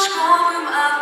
іграшковим автоматом.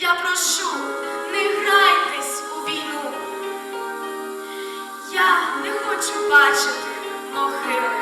Я прошу, не грайтесь у війну. Я не хочу бачити могили.